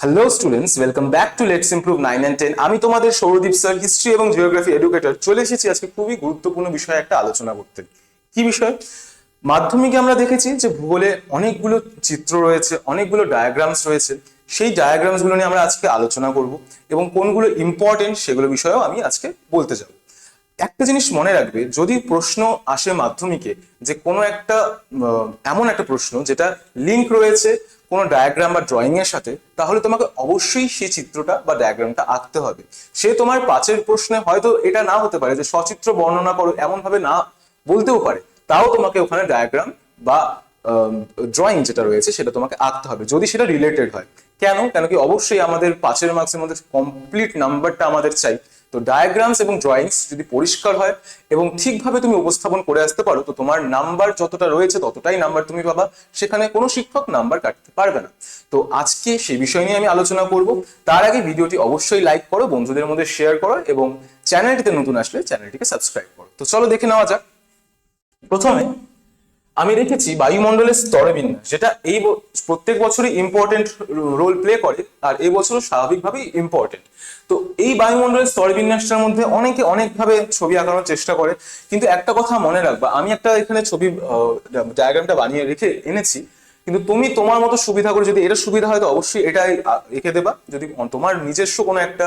Hello students welcome back to let's improve nine and ten আমি তোমাদের Souradip sir history এবং geography educator চলে এসেছি আজকে খুবই গুরুত্বপূর্ণ বিষয়ে একটা আলোচনা করতে। কি বিষয়? মাধ্যমিকে আমরা দেখেছি যে ভূগোলে অনেকগুলো চিত্র রয়েছে, অনেকগুলো ডায়াগ্রামস রয়েছে। সেই ডায়াগ্রামসগুলো নিয়ে আমরা আজকে আলোচনা করব এবং কোনগুলো ইম্পর্টেন্ট সেগুলো বিষয়েও আমি আজকে বলতে যাব। একটা জিনিস মনে রাখবে, যদি প্রশ্ন আসে মাধ্যমিকে যে কোনো একটা এমন একটা প্রশ্ন যেটা লিঙ্ক রয়েছে কোনো ডায়াগ্রাম বা ড্রয়িং এর সাথে, তাহলে তোমাকে অবশ্যই সেই চিত্রটা বা ডায়াগ্রামটা আঁকতে হবে। সে তোমার পাঁচের প্রশ্নে হয়তো এটা না হতে পারে যে সচিত্র বর্ণনা করো এমন ভাবে না বলতেও পারে। তাও তোমাকে ওখানে ডায়াগ্রাম বা ড্রয়িং যেটা রয়েছে সেটা তোমাকে আঁকতে হবে, যদি সেটা রিলেটেড হয়। কেন? কেন কি অবশ্যই আমাদের পাঁচের মার্কসের মধ্যে কমপ্লিট নাম্বারটা আমাদের চাই। তো ডায়াগ্রামস এবং ড্রয়িংস যদি পরিষ্কার হয় এবং ঠিকভাবে তুমি উপস্থাপন করে আসতে পারো, তো তোমার নাম্বার যতটা রয়েছে ততটাই নাম্বার তুমি পাবা। সেখানে কোনো শিক্ষক নাম্বার কাটতে পারবে না। তো আজকে সেই বিষয় নিয়ে আমি আলোচনা করব। তার আগে ভিডিওটি অবশ্যই লাইক করো, বন্ধুদের মধ্যে শেয়ার করো এবং চ্যানেলটিতে নতুন আসলে চ্যানেলটিকে সাবস্ক্রাইব করো। তো চলো দেখে নেওয়া যাক। প্রথমে আমি রেখেছি বায়ুমণ্ডলের স্তরে বিন্যাস, যেটা এই প্রত্যেক বছরই ইম্পর্টেন্ট রোল প্লে করে, আর এই বছরও স্বাভাবিকভাবেই ইম্পর্টেন্ট তো এই বায়ুমণ্ডলের স্তর বিন্যাসটার মধ্যে অনেকে অনেকভাবে ছবি আঁকানোর চেষ্টা করে, কিন্তু একটা কথা মনে রাখবা, আমি একটা এখানে ছবি ডায়াগ্রামটা বানিয়ে রেখে এনেছি, কিন্তু তুমি তোমার মতো সুবিধা করে যদি এটা সুবিধা হয় তো অবশ্যই এটাই এঁকে দেবা। যদি তোমার নিজস্ব কোনো একটা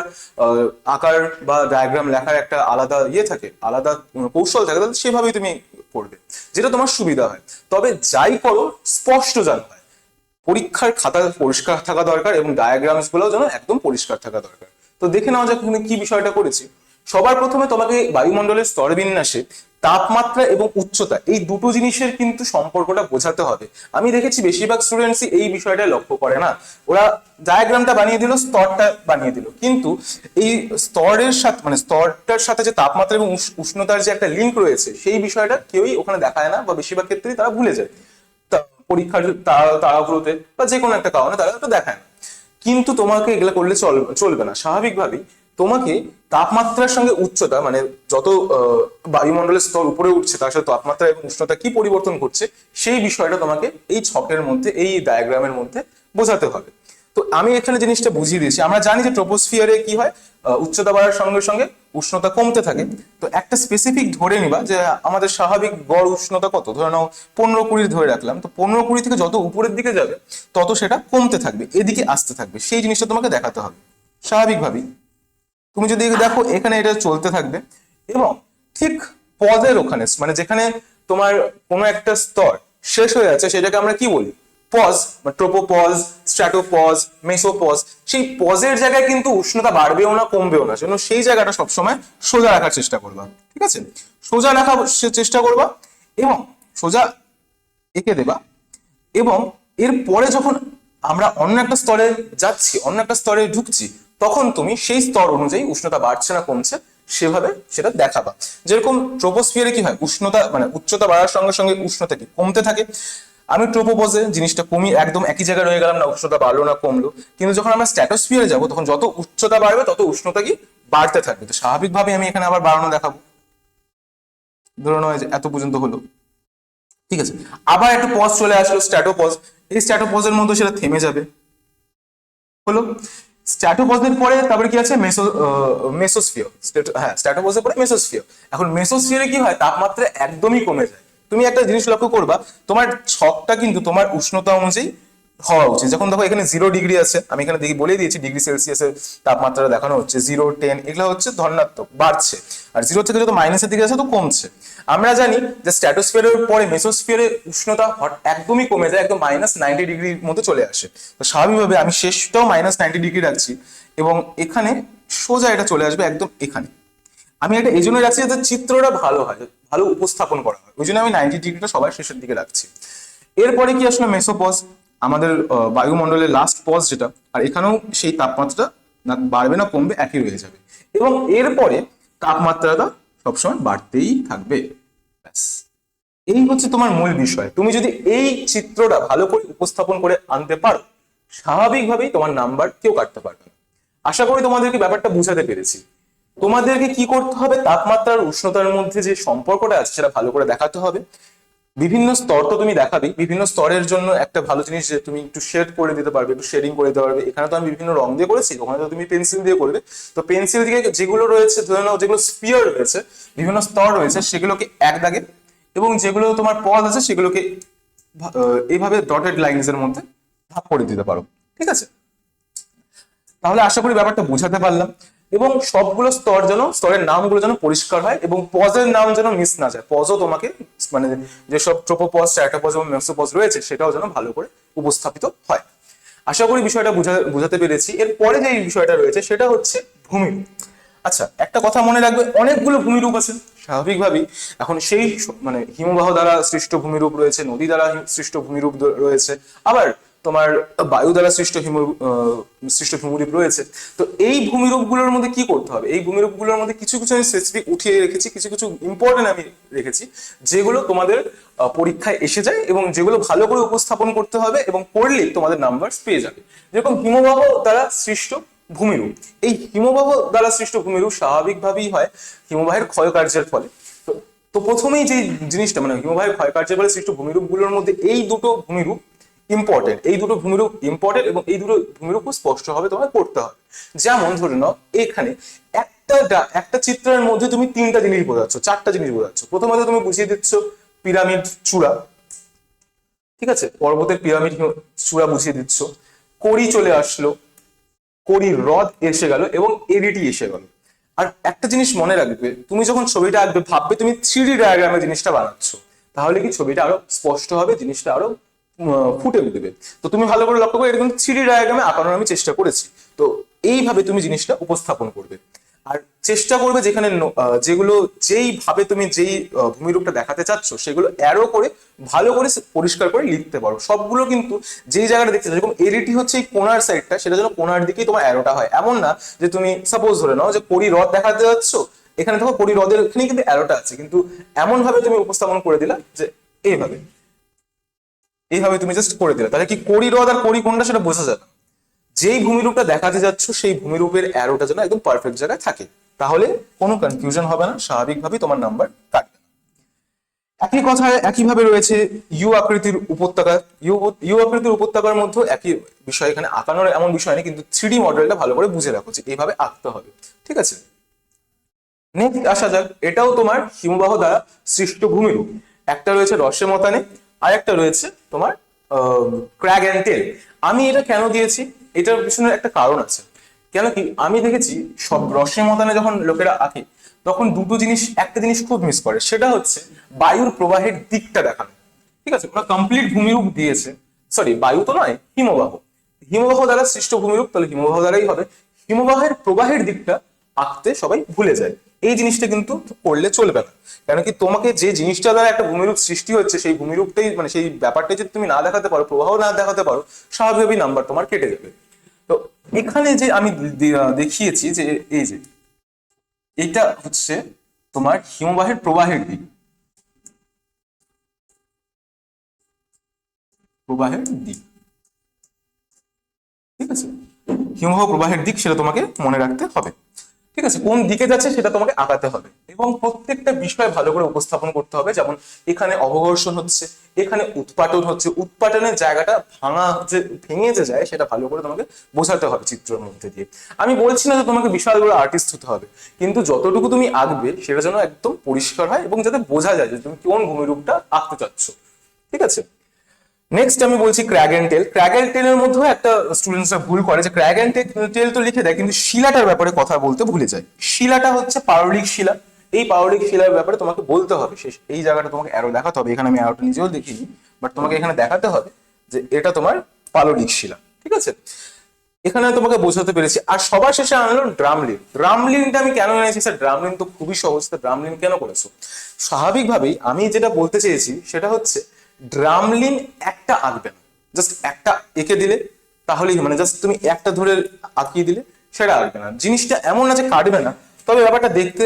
আকার বা ডায়াগ্রাম লেখার একটা আলাদা ইয়ে থাকে, আলাদা কৌশল থাকে, তাহলে সেভাবেই তুমি করবে যেটা তোমার সুবিধা হয়। তবে যাই করো স্পষ্ট যেন হয়। পরীক্ষার খাতা পরিষ্কার থাকা দরকার এবং ডায়াগ্রামসগুলো যেন একদম পরিষ্কার থাকা দরকার। তো দেখে নেওয়া যাক এখানে কি বিষয়টা করেছি। সবার প্রথমে তোমাকে বায়ুমণ্ডলের স্তর বিন্যাসে তাপমাত্রা এবং উচ্চতা, এই দুটো জিনিসের কিন্তু সম্পর্কটা বোঝাতে হবে। আমি দেখেছি বেশিরভাগ স্টুডেন্টসই এই বিষয়টা লক্ষ্য করে না। ওরা ডায়াগ্রামটা বানিয়ে দিল, স্তরটা বানিয়ে দিল। কিন্তু এই স্তরের সাথে মানে স্তরটার সাথে যে তাপমাত্রা এবং উষ্ণতার যে একটা লিঙ্ক রয়েছে, সেই বিষয়টা কেউই ওখানে দেখায় না বা বেশিরভাগ ক্ষেত্রেই তারা ভুলে যায়। তা- পরীক্ষার তাড়া তাড়াহুড়োতে বা যে কোনো একটা কারণে তারা তো দেখায় না। কিন্তু তোমাকে এগুলো করলে চলবে চলবে না। স্বাভাবিকভাবেই তোমাকে তাপমাত্রার সঙ্গে উচ্চতা মানে যত বায়ুমণ্ডলের স্তর উপরে উঠছে, তার সাথে তাপমাত্রা এবং উষ্ণতা কি পরিবর্তন ঘটছে সেই বিষয়টা তোমাকে এই ছকের মধ্যে, এই ডায়াগ্রামের মধ্যে বোঝাতে হবে। তো আমি এখানে জিনিসটা বুঝিয়ে দিয়েছি। আমরা জানি যে ট্রোপোস্ফিয়ারে কি হয় উচ্চতা বাড়ার সঙ্গে সঙ্গে উষ্ণতা কমতে থাকে। তো একটা স্পেসিফিক ধরে নিবা যে আমাদের স্বাভাবিক গড় উষ্ণতা কত? ধরে নাও পনেরো কুড়ি ধরে রাখলাম। তো পনেরো কুড়ি থেকে যত উপরের দিকে যাবে, তত সেটা কমতে থাকবে, এদিকে আসতে থাকবে। সেই জিনিসটা তোমাকে দেখাতে হবে। স্বাভাবিকভাবেই। তুমি যদি দেখো এখানে এটা চলতে থাকবে এবং ঠিক পজের ওখানে মানে যেখানে তোমার কোনো একটা স্তর শেষ হয়ে যাচ্ছে সেটাকে আমরা কি বলি? পজ বা ট্রোপোপজ, স্ট্র্যাটোপজ, মেসোপজ, সেই পজের জায়গায় কিন্তু উষ্ণতা বাড়বেও না, কমবেও না জন্য সেই জায়গাটা সবসময় সোজা রাখার চেষ্টা করবা, ঠিক আছে? সোজা রাখার চেষ্টা করবা এবং সোজা এঁকে দেবা এবং এর পরে যখন আমরা অন্য একটা স্তরে যাচ্ছি, অন্য একটা স্তরে ঢুকছি তখন তুমি সেই স্তর অনুযায়ী উষ্ণতা বাড়ছে না, কমছে, সেভাবে সেটা দেখাবা। যেরকম ট্রোপোস্ফিয়ারে কি হয়? উষ্ণতা মানে উচ্চতা বাড়ার সঙ্গে সঙ্গে উষ্ণতা কি কমতে থাকে। আমি ট্রোপোপজে জিনিসটা কমি একদম একই জায়গায় রয়ে গেলাম না, উষ্ণতা বাড়লো না, কমলো। কিন্তু যখন আমরা স্ট্যাটোস্ফিয়ারে যাব, তখন যত উচ্চতা বাড়বে, তত উষ্ণতা কি বাড়তে থাকবে। তো স্বাভাবিকভাবে আমি এখানে আবার বাড়ানো দেখাবো। ধরুন এত পর্যন্ত হলো। ঠিক আছে? আবার একটা পজ চলে আসলো স্ট্যাটোপজ এই স্ট্যাটোপজের মধ্যে সেটা থেমে যাবে। হলো? স্ট্যাটোপজের পরে তারপরে কি আছে? মেসো মেসোস্ফিয়ার হ্যাঁ স্ট্যাটোপজের পরে মেসোস্ফিয়ার এখন মেসোস্ফিয়ারে কি হয়? তাপমাত্রা একদমই কমে যায়। তুমি একটা জিনিস লক্ষ্য করবা, তোমার ছকটা কিন্তু তোমার উষ্ণতা অনুযায়ী হওয়া উচিত। যখন দেখো এখানে জিরো ডিগ্রি আছে, আমি এখানে দেখি বলে দিয়েছি ডিগ্রি সেলসিয়াসের তাপমাত্রা দেখানো হচ্ছে জিরো টেন এগুলো হচ্ছে ধনাত্মক, বাড়ছে। আর জিরো থেকে যত মাইনাসের দিকে আছে তো কমছে। আমরা জানি যে স্ট্যাটোস্ফিয়ারের পরে মেসোস্ফিয়ারে উষ্ণতা একদমই কমে যায়, একদম মাইনাস নাইনটি ডিগ্রির মধ্যে চলে আসে। তো স্বাভাবিকভাবে আমি শেষটাও মাইনাস নাইনটি ডিগ্রি রাখছি এবং এখানে সোজা এটা চলে আসবে একদম এখানে। আমি এটা এই জন্য রাখছি যাতে চিত্রটা ভালো হয়, ভালো উপস্থাপন করা হয়। ওই জন্য আমি নাইনটি ডিগ্রিটা সবার শেষের দিকে রাখছি। এরপরে কি আসলে মেসোপজ আমাদের বায়ুমণ্ডলের লাস্ট পজ যেটা, আর এখানেও সেই তাপমাত্রা না বাড়বে না কমবে, একই রয়ে যাবে। এবং এরপরে তাপমাত্রাটা সবসময় বাড়তেই থাকবে। ব্যাস। এই হচ্ছে তোমার মূল বিষয়। তুমি যদি এই চিত্রটা ভালো করে উপস্থাপন করে আনতে পারো, স্বাভাবিকভাবেই তোমার নাম্বার কেউ কাটতে পারবে না। আশা করি তোমাদেরকে ব্যাপারটা বুঝাতে পেরেছি। তোমাদেরকে কি করতে হবে? তাপমাত্রা আর উষ্ণতার মধ্যে যে সম্পর্কটা আছে, সেটা ভালো করে দেখাতে হবে। বিভিন্ন স্তর তো তুমি দেখাবে বিভিন্ন স্তরের জন্য একটা ভালো জিনিস যে তুমি একটু শেড করে দিতে পারবে, একটু শেডিং করে দিতে পারবে। এখানে তো আমি বিভিন্ন রং দিয়ে করেছি, ওখানে তো তুমি পেন্সিল দিয়ে করবে। তো পেন্সিল দিয়ে যেগুলো রয়েছে, ধরে নাও যেগুলো স্পিয়ার রয়েছে, বিভিন্ন স্তর রয়েছে, সেগুলোকে এক দাগে এবং যেগুলো তোমার পদ আছে, সেগুলোকে এইভাবে ডটেড লাইনস এর মধ্যে ভাগ করে দিতে পারো। ঠিক আছে? তাহলে আশা করি ব্যাপারটা বোঝাতে পারলাম। এবং সবগুলো স্তর যেন, স্তরের নামগুলো যেন পরিষ্কার হয় এবং পজের নাম যেন মিস না যায়। পজও তোমাকে মানে যেসব ট্রোপো পজ ট্রোপোপজ স্ট্র্যাটোপজ এবং মেক্সোপজ রয়েছে, সেটাও যেন ভালো করে উপস্থাপিত হয়। আশা করি বিষয়টা বুঝা- বোঝাতে পেরেছি। এরপরে যে বিষয়টা রয়েছে, সেটা হচ্ছে ভূমিরূপ। আচ্ছা একটা কথা মনে রাখবে, অনেকগুলো ভূমিরূপ আছে, স্বাভাবিকভাবেই। এখন সেই মানে হিমবাহ দ্বারা সৃষ্ট ভূমিরূপ রয়েছে, নদী দ্বারা সৃষ্ট ভূমিরূপ রয়েছে। আবার তোমার বায়ু দ্বারা সৃষ্ট হিম সৃষ্ট ভূমিরূপ রয়েছে। তো এই ভূমিরূপগুলোর মধ্যে কি করতে হবে? এই ভূমিরূপগুলোর মধ্যে কিছু কিছু আমি স্পেসিফিক উঠিয়ে রেখেছি, কিছু কিছু ইম্পর্টেন্ট আমি রেখেছি, যেগুলো তোমাদের পরীক্ষায় এসে যায় এবং যেগুলো ভালো করে উপস্থাপন করতে হবে এবং পড়লেই তোমাদের নাম্বার পেয়ে যাবে। যেরকম হিমবাহ দ্বারা সৃষ্ট ভূমিরূপ। এই হিমবাহ দ্বারা সৃষ্ট ভূমিরূপ স্বাভাবিকভাবেই হয় হিমবাহের ক্ষয়কার্যের ফলে। তো প্রথমেই যে জিনিসটা মানে হিমবাহের ক্ষয়কার্যের ফলে সৃষ্ট ভূমিরূপগুলোর মধ্যে এই দুটো ভূমিরূপ ইম্পর্টেন্ট এই দুটো ভূমিরূপ ইম্পর্টেন্ট এবং এই দুটো ভূমিরূপ খুব স্পষ্ট হবে তোমায় করতে হবে। যেমন ধরে নাও, এখানে একটা একটা চিত্রের মধ্যে তুমি তিনটা জিনিস বোঝাচ্ছ, চারটা জিনিস বোঝাচ্ছ। প্রথমত তুমি বুঝিয়ে দিচ্ছ পিরামিড চূড়া। ঠিক আছে? পর্বতের পিরামিড চূড়া বুঝিয়ে দিচ্ছ। কড়ি চলে আসলো। কড়ির হ্রদ এসে গেল এবং এডিটি এসে গেল। আর একটা জিনিস মনে রাখবে, তুমি যখন ছবিটা আঁকবে, ভাববে তুমি থ্রি ডায়াগ্রামে জিনিসটা বানাচ্ছ। তাহলে কি ছবিটা আরও স্পষ্ট হবে জিনিসটা আরও ফুটে উঠবে। তো তুমি ভালো করে লক্ষ্য করে, এরকম থ্রি ডায়াগ্রামে আঁকানোর আমি চেষ্টা করেছি। তো এইভাবে তুমি জিনিসটা উপস্থাপন করবে। আর চেষ্টা করবে যেখানে যেগুলো যেইভাবে তুমি যেই ভূমিরূপটা দেখাতে চাচ্ছ, সেগুলো অ্যারো করে ভালো করে পরিষ্কার করে লিখতে পারো। সবগুলো কিন্তু যেই জায়গাটা দেখতে যেরকম এডিটি হচ্ছে এই কোনার সাইডটা সেটা যেন কোনার দিকেই তোমার অ্যারোটা হয়। এমন না যে তুমি সাপোজ ধরে নাও যে কড়ি হ্রদ দেখাতে যাচ্ছ, এখানে দেখো কড়ি হ্রদের এখানেই কিন্তু অ্যারোটা আছে। কিন্তু এমন ভাবে তুমি উপস্থাপন করে দিলা যে এইভাবে। এইভাবে তুমি জাস্ট করে দিলে। তাহলে কি করি হ্রদ আর করি কোনটা সেটা বোঝা যাবে। যেই ভূমিরূপটা দেখাতে যাচ্ছ, সেই ভূমিরূপের অ্যারোটা যেন একদম পারফেক্ট জায়গায় থাকে। তাহলে কোনো কনফিউশন হবে না, স্বাভাবিকভাবেই তোমার নাম্বার কাটবে। একই কথা একইভাবে রয়েছে ইউ আকৃতির উপত্যকা। ইউ ইউ আকৃতির উপত্যকার মধ্যে একই বিষয় এখানে আঁকানোর এমন বিষয় নেই, কিন্তু থ্রি মডেলটা ভালো করে বুঝে রাখো যে এইভাবে আঁকতে হবে। ঠিক আছে? নেক্সট আসা যাক, এটাও তোমার হিমবাহ দ্বারা সৃষ্ট ভূমিরূপ। একটা রয়েছে রসে মতানে আর একটা রয়েছে তোমার ক্র্যাগ অ্যান্ড টেল আমি এটা কেন দিয়েছি? এটার পিছনে একটা কারণ আছে। কেন কি? আমি দেখেছি সব রসে মতানে যখন লোকেরা আঁকে, তখন দুটো জিনিস, একটা জিনিস খুব মিস করে। সেটা হচ্ছে বায়ুর প্রবাহের দিকটা দেখানো। ঠিক আছে? ওরা কমপ্লিট ভূমিরূপ দিয়েছে। সরি বায়ু তো নয়, হিমবাহ। হিমবাহ দ্বারা সৃষ্ট ভূমিরূপ, তাহলে হিমবাহ দ্বারাই হবে। হিমবাহের প্রবাহের দিকটা আঁকতে সবাই ভুলে যায়। এই জিনিসটা কিন্তু করলে চলবে না। কেন কি তোমাকে যে জিনিসটা দ্বারা একটা ভূমিরূপ সৃষ্টি হচ্ছে, সেই ভূমিরূপটাই মানে সেই ব্যাপারটাই যদি তুমি না দেখাতে পারো প্রবাহ না দেখাতে পারো, স্বাভাবিকভাবেই নাম্বার তোমার কেটে যাবে। তো এখানে যে আমি দেখিয়েছি যে এই যে, এটা হচ্ছে তোমার হিমবাহের প্রবাহের দিক। প্রবাহের দিক। ঠিক আছে? হিমবাহ প্রবাহের দিক সেটা তোমাকে মনে রাখতে হবে। ঠিক আছে? কোন দিকে যাচ্ছে সেটা তোমাকে আঁকাতে হবে। এবং প্রত্যেকটা বিষয় ভালো করে উপস্থাপন করতে হবে। যেমন এখানে অবঘর্ষণ হচ্ছে, এখানে উৎপাটন হচ্ছে। উৎপাটনের জায়গাটা ভাঙা যে, ভেঙে যে যায়, সেটা ভালো করে তোমাকে বোঝাতে হবে চিত্রের মধ্যে দিয়ে। আমি বলছি না যে তোমাকে বিশাল বড় আর্টিস্ট হতে হবে, কিন্তু যতটুকু তুমি আঁকবে, সেটা যেন একদম পরিষ্কার হয় এবং যাতে বোঝা যায় যে তুমি কোন ভূমিরূপটা আঁকতে চাচ্ছ। ঠিক আছে? নেক্সট আমি বলছি crag and tail crag and টেলের মধ্যেও একটা স্টুডেন্টসরা ভুল করে যে ক্র্যাগ এন্ড টেল তো লিখে দেয়, কিন্তু শিলাটার ব্যাপারে কথা বলতে ভুলে যায়। শিলাটা হচ্ছে পারলিক শিলা। এই পারলিক শিলার ব্যাপারে তোমাকে বলতে হবে। শেষ, এই জায়গাটা তোমাকে অ্যারো দেখাতে হবে। এখানে আমি অ্যারোটা নিজেও দেখিনি বাট তোমাকে এখানে দেখাতে হবে যে এটা তোমার পাললিক শিলা। ঠিক আছে? এখানে তোমাকে বোঝাতে পেরেছি। আর সবার শেষে আনলো ড্রামলিন ড্রামলিনটা আমি কেন এনেছি? স্যার ড্রামলিন তো খুবই সহজ। তা ড্রামলিন কেন করেছ? স্বাভাবিকভাবেই আমি যেটা বলতে চেয়েছি, সেটা হচ্ছে ড্রামলিন একটা আঁকবে না। জাস্ট একটা এঁকে দিলে তাহলেই মানে জাস্ট তুমি একটা ধরে আঁকিয়ে দিলে সেটা আঁকবে না। জিনিসটা এমন না যে কাটবে না, তবে ব্যাপারটা দেখতে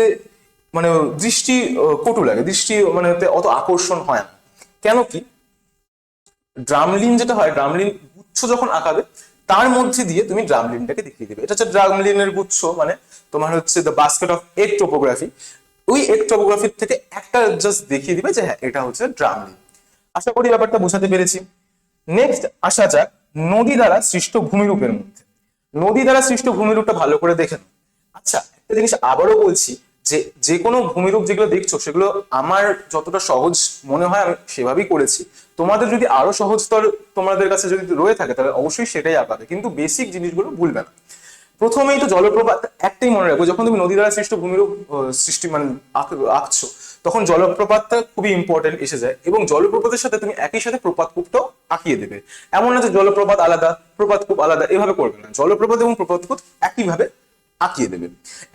মানে দৃষ্টি কটু লাগে। দৃষ্টি মানে অত আকর্ষণ হয় না। কেন কি? ড্রামলিন যেটা হয়, ড্রামলিন গুচ্ছ যখন আঁকাবে, তার মধ্যে দিয়ে তুমি ড্রামলিনটাকে দেখিয়ে দিবে। এটা হচ্ছে ড্রামলিনের গুচ্ছ মানে তোমার হচ্ছে দ্য বাস্কেট অফ এক টোপোগ্রাফি ওই এক টোপোগ্রাফির থেকে একটা জাস্ট দেখিয়ে দিবে যে হ্যাঁ এটা হচ্ছে ড্রামলিন। আশা করি ব্যাপারটা বোঝাতে পেরেছি। নেক্সট আসা যাক নদী দ্বারা সৃষ্ট ভূমিরূপের মধ্যে। নদী দ্বারা সৃষ্ট ভূমিরূপটা ভালো করে দেখে নাও। আচ্ছা একটা জিনিস আবারও বলছি যে যে কোনো ভূমিরূপ যেগুলো দেখছ, সেগুলো আমার যতটা সহজ মনে হয় আমি সেভাবেই করেছি। তোমাদের যদি আরও সহজতর তোমাদের কাছে যদি রয়ে থাকে, তাহলে অবশ্যই সেটাই আঁকাবে। কিন্তু বেসিক জিনিসগুলো ভুলবে না। প্রথমেই তো জলপ্রপাত একটাই মনে রাখব, যখন তুমি নদী দ্বারা সৃষ্ট ভূমিরূপ সৃষ্টি মানে আঁকছো তখন জলপ্রপাতটা খুবই ইম্পর্টেন্ট এসে যায় এবং জলপ্রপাতের সাথে তুমি একই সাথে প্রপাত কূপটাও আঁকিয়ে দেবে। এমন না যে জলপ্রপাত আলাদা প্রপাত কূপ আলাদা, এভাবে করবে না। জলপ্রপাত এবং প্রপাত কূপ একইভাবে আঁকিয়ে দেবে।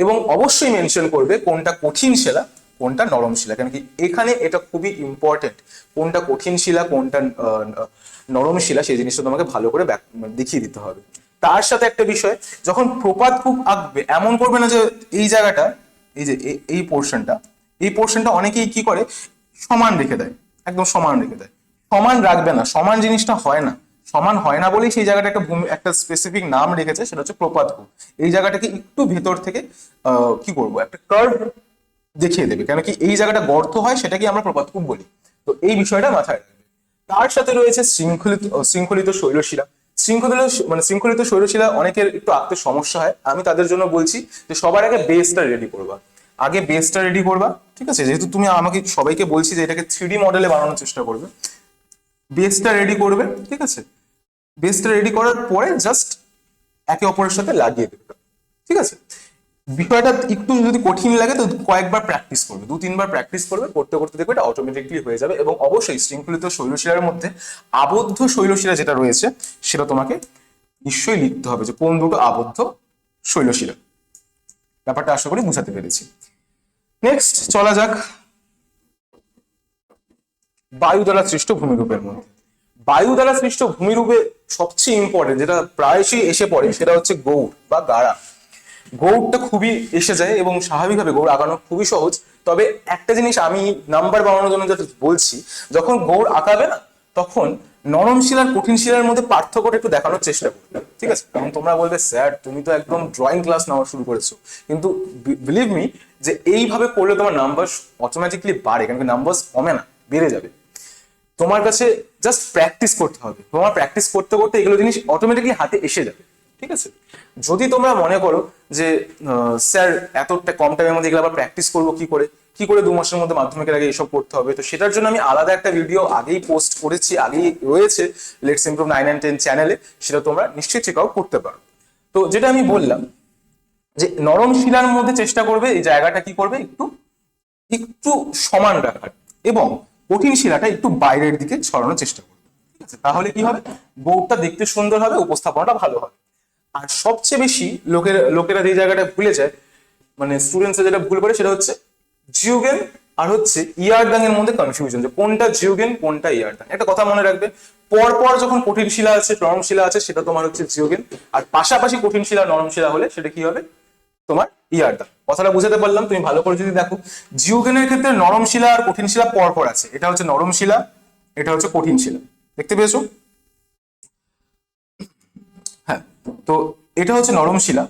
এবং অবশ্যই মেনশন করবে কোনটা কঠিন শিলা, কোনটা নরম শিলা। কেন কি এখানে এটা খুবই ইম্পর্টেন্ট কোনটা কঠিন শিলা, কোনটা নরম শিলা, সেই জিনিসটা তোমাকে ভালো করে দেখিয়ে দিতে হবে। তার সাথে একটা বিষয়, যখন প্রপাত কূপ আঁকবে, এমন করবে না যে এই জায়গাটা, এই যে এই পোর্শনটা এই পোর্শনটা অনেকেই কি করে? সমান রেখে দেয়। একদম সমান রেখে দেয়। সমান রাখবে না, সমান জিনিসটা হয় না। সমান হয় না বলেই সেই জায়গাটা একটা ভূমি, একটা স্পেসিফিক নাম রেখেছে, সেটা হচ্ছে প্রপাত কূপ এই জায়গাটাকে একটু ভেতর থেকে কি করব একটা কার্ভ দেখিয়ে দেবে। কেন কি এই জায়গাটা গর্ত হয় সেটাকে আমরা প্রপাত কূপ বলি। তো এই বিষয়টা মাথায় রাখবে। তার সাথে রয়েছে শৃঙ্খলিত শৃঙ্খলিত শৈলশিলা। শৃঙ্খলিত মানে শৃঙ্খলিত শৈলশিলা অনেকের একটু আঁকতে সমস্যা হয়। আমি তাদের জন্য বলছি যে সবার আগে বেসটা রেডি করবা। আগে বেসটা রেডি করবা, ঠিক আছে? যেহেতু তুমি আমাকে, সবাইকে বলছি যে এটাকে থ্রি মডেলে বানানোর চেষ্টা করবে। বেসটা রেডি করবে, ঠিক আছে? বেসটা রেডি করার পরে জাস্ট একে অপরের সাথে লাগিয়ে দেবে। ঠিক আছে? বিষয়টা একটু যদি কঠিন লাগে তো কয়েকবার প্র্যাকটিস করবে, দু, তিনবার প্র্যাকটিস করবে, করতে করতে দেখবে এটা অটোমেটিকলি হয়ে যাবে এবং অবশ্যই শৃঙ্খলিত শৈলশিলার মধ্যে আবদ্ধ শৈলশিলা যেটা রয়েছে, সেটা তোমাকে নিশ্চয়ই লিখতে হবে যে কোন দুটো আবদ্ধ শৈলশিলা ব্যাপারটা আশা করি বুঝাতে পেরেছি। নেক্সট চলা যাক বায়ু দ্বারা সৃষ্ট ভূমিরূপের মধ্যে। বায়ু দ্বারা সৃষ্ট ভূমিরূপে সবচেয়ে ইম্পর্টেন্ট যেটা প্রায়শই এসে পড়ে, সেটা হচ্ছে গৌড় বা গাড়া। গৌড়টা খুবই এসে যায় এবং স্বাভাবিকভাবে গৌড় আঁকানো খুবই সহজ। তবে একটা জিনিস আমি নাম্বার বানানোর জন্য যেটা বলছি, যখন গৌড় আঁকাবে না, তখন নরম শিলার কঠিন শিলার মধ্যে পার্থক্যটা একটু দেখানোর চেষ্টা করবে ঠিক আছে? কারণ তোমরা বলবে, স্যার, তুমি তো একদম ড্রয়িং ক্লাস নেওয়া শুরু করেছ। কিন্তু বিলিভ মি যে এইভাবে করলে তোমার নাম্বার অটোমেটিকলি বাড়ে কারণ নাম্বার কমে না, বেড়ে যাবে। তোমার কাছে জাস্ট প্র্যাকটিস করতে হবে। তোমার প্র্যাকটিস করতে করতে এগুলো জিনিস অটোমেটিকলি হাতে এসে যাবে। ঠিক আছে? যদি তোমরা মনে করো যে স্যার এতটা কম টাইমের মধ্যে এগুলো আবার প্র্যাকটিস করব কি করে? কি করে দু মাসের মধ্যে মাধ্যমিকের আগে এসব করতে হবে? তো সেটার জন্য আমি আলাদা একটা ভিডিও আগেই পোস্ট করেছি, আগেই রয়েছে let's improve nine and ten চ্যানেলে সেটা তোমরা নিশ্চয়ই চেক আউট করতে পারো। তো যেটা আমি বললাম যে, নরম শিলার মধ্যে চেষ্টা করবে, এই জায়গাটা কি করবে? একটু একটু সমান রাখার এবং কঠিন শিলাটা একটু বাইরের দিকে ছড়ানোর চেষ্টা করবে। ঠিক আছে? তাহলে কি হবে? বোর্ডটা দেখতে সুন্দর হবে, উপস্থাপনাটা ভালো হবে। আর সবচেয়ে বেশি লোকের, লোকেরা যে জায়গাটা ভুলে যায় মানে স্টুডেন্টসরা যেটা ভুল করে সেটা হচ্ছে জিওগেন আর হচ্ছে ইয়ারদাং এর মধ্যে কনফিউশন যে কোনটা জিওগেন, কোনটা ইয়ারদাং একটা কথা মনে রাখবে পর পর যখন কঠিন শিলা আছে নরম শিলা আছে, সেটা তোমার হচ্ছে জিওগেন। আর পাশাপাশি কঠিন শিলা, নরম শিলা হলে সেটা কি হবে? তোমার ইয়ারটা কথাটা বুঝাতে পারলাম, তুমি ভালো করে যদি দেখো, জিওগেনের ক্ষেত্রে নরম শিলা আর কঠিন শিলা পর পর আছে। এটা হচ্ছে নরম শিলা, এটা হচ্ছে কঠিন শিলা। দেখতে পেয়েছ হ্যাঁ তো এটা হচ্ছে নরম শিলা,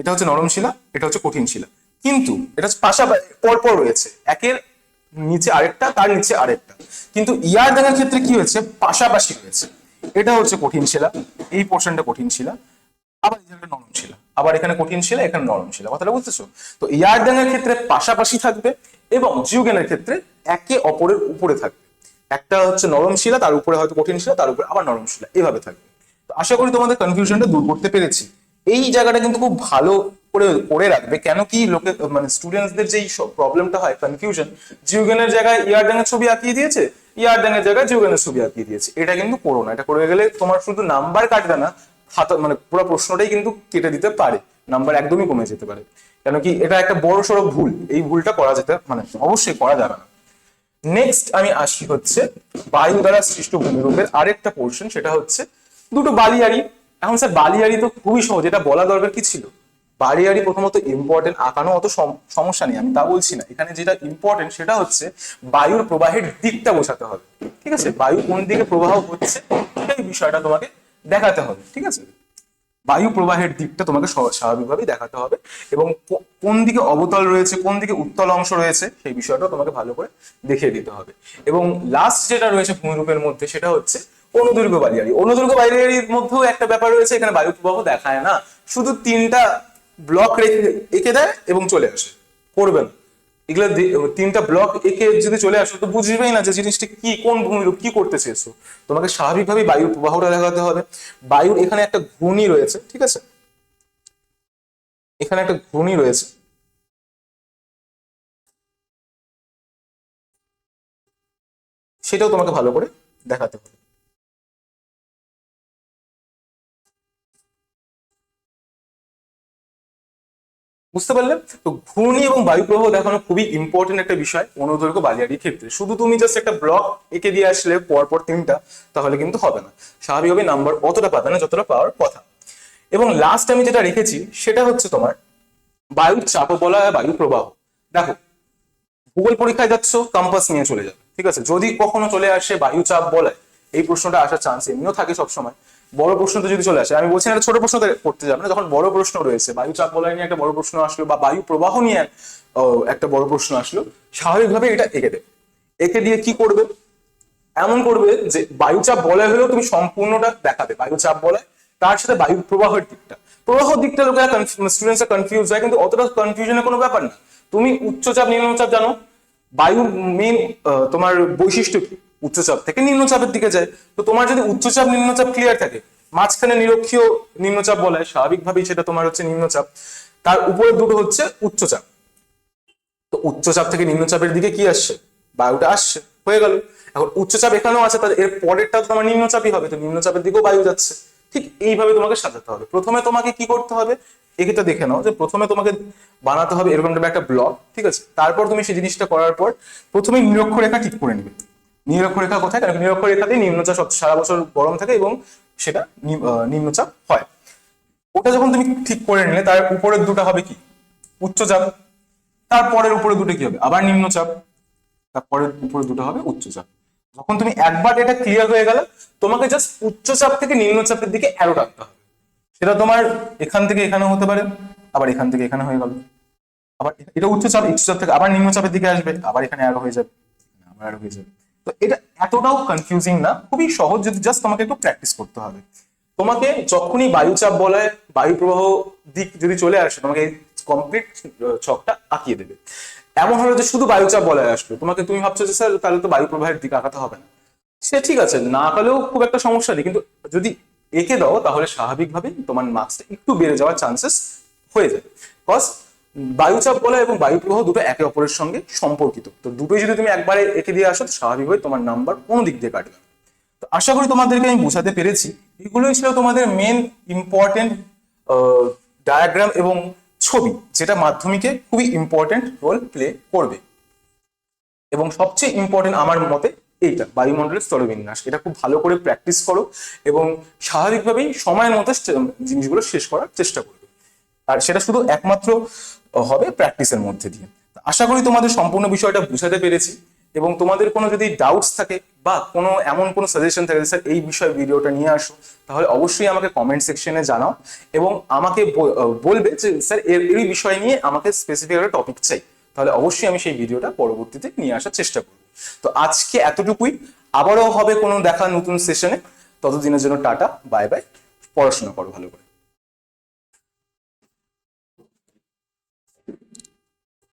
এটা হচ্ছে নরম শিলা, এটা হচ্ছে কঠিন শিলা। কিন্তু এটা পাশাপাশি পর পর রয়েছে, একের নিচে আরেকটা, তার নিচে আরেকটা। কিন্তু ইয়ার দাগের ক্ষেত্রে কি হয়েছে? পাশাপাশি রয়েছে। এটা হচ্ছে কঠিন শিলা, এই পোর্শনটা কঠিন শিলা, আবার জায়গাটা নরম শিলা, আবার এখানে কঠিন শিলা, এখানে নরম শিলা, কথাটা বুঝতেছো? তো ইয়ারডানের ক্ষেত্রে পাশাপাশি থাকবে এবং জিওগেনের ক্ষেত্রে একে অপরের উপরে থাকবে। একটা হচ্ছে নরম শিলা, তার উপরে হয়তো কঠিন শিলা, তার উপরে আবার নরম শিলা, এভাবে থাকবে। আশা করি তোমাদের কনফিউশনটা দূর করতে পেরেছি। এই জায়গাটা কিন্তু খুব ভালো করে করে রাখবে, কেন কি লোকে মানে স্টুডেন্টসদের যেই প্রবলেমটা হয় কনফিউশন জিওগেনের জায়গায় ইয়ারডানের ছবি আঁকিয়ে দিয়েছে, ইয়ারডানের জায়গায় জিওগেনের ছবি আঁকিয়ে দিয়েছে। এটা কিন্তু করো না, এটা করে গেলে তোমার শুধু নাম্বার কাটবে না, খাতা মানে পুরো প্রশ্নটাই কিন্তু কেটে দিতে পারে নাম্বার একদমই কমে যেতে পারে। কেন কি এটা একটা বড় সড়ো ভুল, এই ভুলটা করা যেতে মানে অবশ্যই করা যাবে না। নেক্সট আমি আসি হচ্ছে বায়ু দ্বারা সৃষ্ট ভূমিরূপের আরেকটা পোর্শন সেটা হচ্ছে দুটো বালিয়ারি এখন স্যার বালিয়ারি তো খুবই সহজ, এটা বলা দরকার কি ছিল? বালিয়ারি প্রথমত ইম্পর্টেন্ট আঁকানো অত সমস্যা নেই, আমি তা বলছি না। এখানে যেটা ইম্পর্টেন্ট সেটা হচ্ছে বায়ুর প্রবাহের দিকটা বোঝাতে হবে, ঠিক আছে? বায়ু কোন দিকে প্রবাহ হচ্ছে এই বিষয়টা তোমাকে দেখাতে হবে, ঠিক আছে? বায়ু প্রবাহের দিকটা তোমাকে স- স্বাভাবিকভাবেই দেখাতে হবে এবং কোন দিকে অবতল রয়েছে, কোন দিকে উত্তল অংশ রয়েছে, সেই বিষয়টা তোমাকে ভালো করে দেখিয়ে দিতে হবে। এবং লাস্ট যেটা রয়েছে ভূমিরূপের মধ্যে, সেটা হচ্ছে অনুদৈর্ঘ্য বালিয়ারি অনুদৈর্ঘ্য বালিয়ারির মধ্যেও একটা ব্যাপার রয়েছে, এখানে বায়ু প্রবাহ দেখায় না। শুধু তিনটা ব্লক রেখে এঁকে দেয় এবং চলে আসে। করবে না এগুলো তিনটা ব্লক এঁকে যদি চলে আসো, তো বুঝবেই না যে জিনিসটা কি, কোন ভূমিরূপ কি করতে চেয়েছো। তোমাকে স্বাভাবিকভাবেই বায়ুর প্রবাহটা দেখাতে হবে। বায়ুর এখানে একটা ঘূর্ণি রয়েছে, ঠিক আছে? এখানে একটা ঘূর্ণি রয়েছে। সেটাও তোমাকে ভালো করে দেখাতে হবে। বুঝতে পারলে তো ঘূর্ণি এবং বায়ু প্রবাহ দেখানো খুবই ইম্পর্টেন্ট একটা বিষয় অনুদৈর্ঘ্য বালিয়ারির ক্ষেত্রে। শুধু তুমি জাস্ট একটা ব্লক এঁকে দিয়ে আসলে পরপর তিনটা, তাহলে কিন্তু হবে না। স্বাভাবিকভাবে নাম্বার অতটা পাবে না, যতটা পাওয়ার কথা। এবং লাস্ট আমি যেটা রেখেছি, সেটা হচ্ছে তোমার বায়ুর চাপ বলা বায়ু প্রবাহ দেখো ভূগোল পরীক্ষায় যাচ্ছ কম্পাস নিয়ে চলে যাবে ঠিক আছে? যদি কখনো চলে আসে বায়ু চাপ বলায় এই প্রশ্নটা আসার চান্স এমনিও থাকে সবসময়। বড় প্রশ্নতে যদি চলে আসে, আমি বলছি এটা ছোট প্রশ্নতে পড়তে যাবে না, যখন বড় প্রশ্ন রয়েছে, বায়ু চাপ বলয় নিয়ে একটা বড় প্রশ্ন আসলো বা বায়ু প্রবাহ নিয়ে একটা বড় প্রশ্ন আসলো, স্বাভাবিকভাবে এটা এঁকে দেবে। এঁকে দিয়ে কি করবে? এমন করবে যে বায়ুচাপ বলয় হলেও তুমি সম্পূর্ণটা দেখাবে বায়ুচাপ বলয়, তার সাথে বায়ু প্রবাহের দিকটা। প্রবাহ দিকটা লোকেরা স্টুডেন্টসরা কনফিউজ হয়, কিন্তু অতটা কনফিউশনের কোনো ব্যাপার না। তুমি উচ্চচাপ নিম্নচাপ জানো, বায়ু মেন তোমার বৈশিষ্ট্য কি? উচ্চচাপ থেকে নিম্নচাপের দিকে যায়। তো তোমার যদি উচ্চচাপ, নিম্নচাপ ক্লিয়ার থাকে, মাঝখানে নিরক্ষীয় নিম্নচাপ বলায় স্বাভাবিকভাবেই সেটা তোমার হচ্ছে নিম্নচাপ। তার উপরে দুটো হচ্ছে উচ্চচাপ। তো উচ্চচাপ থেকে নিম্নচাপের দিকে কি আসছে? বায়ুটা আসছে, হয়ে গেল। এখন উচ্চচাপ এখানেও আছে, তাহলে এর পরেরটা তোমার নিম্নচাপই হবে, তো নিম্নচাপের দিকেও বায়ু যাচ্ছে। ঠিক এইভাবে তোমাকে সাজাতে হবে। প্রথমে তোমাকে কি করতে হবে? এটা দেখে নাও যে প্রথমে তোমাকে বানাতে হবে এরকম একটা ব্লক, ঠিক আছে? তারপর তুমি সেই জিনিসটা করার পর প্রথমে নিরক্ষরেখা ঠিক করে নিবে। নিরক্ষরেখা কোথায়? কারণ নিরক্ষরেখাতেই নিম্নচাপ সারা বছর গরম থাকে এবং সেটা নিম্নচাপ হয়। ওটা যখন তুমি ঠিক করে নিলে, তার উপরের দুটো হবে কি? উচ্চচাপ। তারপরের উপরে দুটো কি হবে? আবার নিম্নচাপ। তারপরের উপরে দুটো হবে উচ্চচাপ। যখন তুমি একবার এটা ক্লিয়ার হয়ে গেল, তোমাকে জাস্ট উচ্চচাপ থেকে নিম্নচাপের দিকে অ্যারো টানতে হবে। সেটা তোমার এখান থেকে এখানে হতে পারে, আবার এখান থেকে এখানে হয়ে গেল। আবার এটা উচ্চচাপ উচ্চচাপ থেকে আবার নিম্নচাপের দিকে আসবে, আবার এখানে অ্যারো হয়ে যাবে আবার অ্যারো হয়ে যাবে। তো এটা এতটাও কনফিউজিং না, খুবই সহজ যদি জাস্ট তোমাকে একটু প্র্যাকটিস করতে হবে। তোমাকে যখনই বায়ুচাপ বলায় বায়ু প্রবাহ দিক যদি চলে আসে, তোমাকে কমপ্লিট ছকটা আঁকিয়ে দেবে। এমন হলো যে শুধু বায়ুচাপ বলায় আসলো তোমাকে তুমি ভাবছ যে, স্যার, তাহলে তো বায়ু প্রবাহের দিকে আঁকাতে হবে না। সে ঠিক আছে, না আঁকালেও খুব একটা সমস্যা নেই, কিন্তু যদি এঁকে দাও, তাহলে স্বাভাবিকভাবেই তোমার মার্কসটা একটু বেড়ে যাওয়ার চান্সেস হয়ে যায় কজ বায়ুচাপ বলা এবং বায়ু প্রবাহ দুটো একে অপরের সঙ্গে সম্পর্কিত। তো দুটোই যদি তুমি একবারে এঁকে দিয়ে আসো স্বাভাবিকভাবে তোমার নাম্বার কোনো দিক দিয়ে কাটবে তো আশা করি তোমাদেরকে আমি বোঝাতে পেরেছি। এগুলোই ছিল তোমাদের মেন ইম্পর্টেন্ট ডায়াগ্রাম এবং ছবি, যেটা মাধ্যমিকে খুবই ইম্পর্টেন্ট রোল প্লে করবে। এবং সবচেয়ে ইম্পর্টেন্ট আমার মতে এইটা, বায়ুমণ্ডলের স্তরবিন্যাস এটা খুব ভালো করে প্র্যাকটিস করো এবং স্বাভাবিকভাবেই সময়ের মতো জিনিসগুলো শেষ করার চেষ্টা করবে আর সেটা শুধু একমাত্র হবে প্র্যাকটিসের মধ্যে দিয়ে। আশা করি তোমাদের সম্পূর্ণ বিষয়টা বুঝাতে পেরেছি এবং তোমাদের কোনো যদি ডাউটস থাকে বা কোনো এমন কোনো সাজেশন থাকে স্যার এই বিষয়ে ভিডিওটা নিয়ে আসো, তাহলে অবশ্যই আমাকে কমেন্ট সেকশনে জানাও এবং আমাকে বলবে যে স্যার এর, এই বিষয় নিয়ে আমাকে স্পেসিফিক একটা টপিক চাই। তাহলে অবশ্যই আমি সেই ভিডিওটা পরবর্তীতে নিয়ে আসার চেষ্টা করব। তো আজকে এতটুকুই। আবারও হবে কোনো দেখা নতুন সেশনে ততদিনের জন্য টাটা বাই বাই পড়াশোনা করো ভালো করে।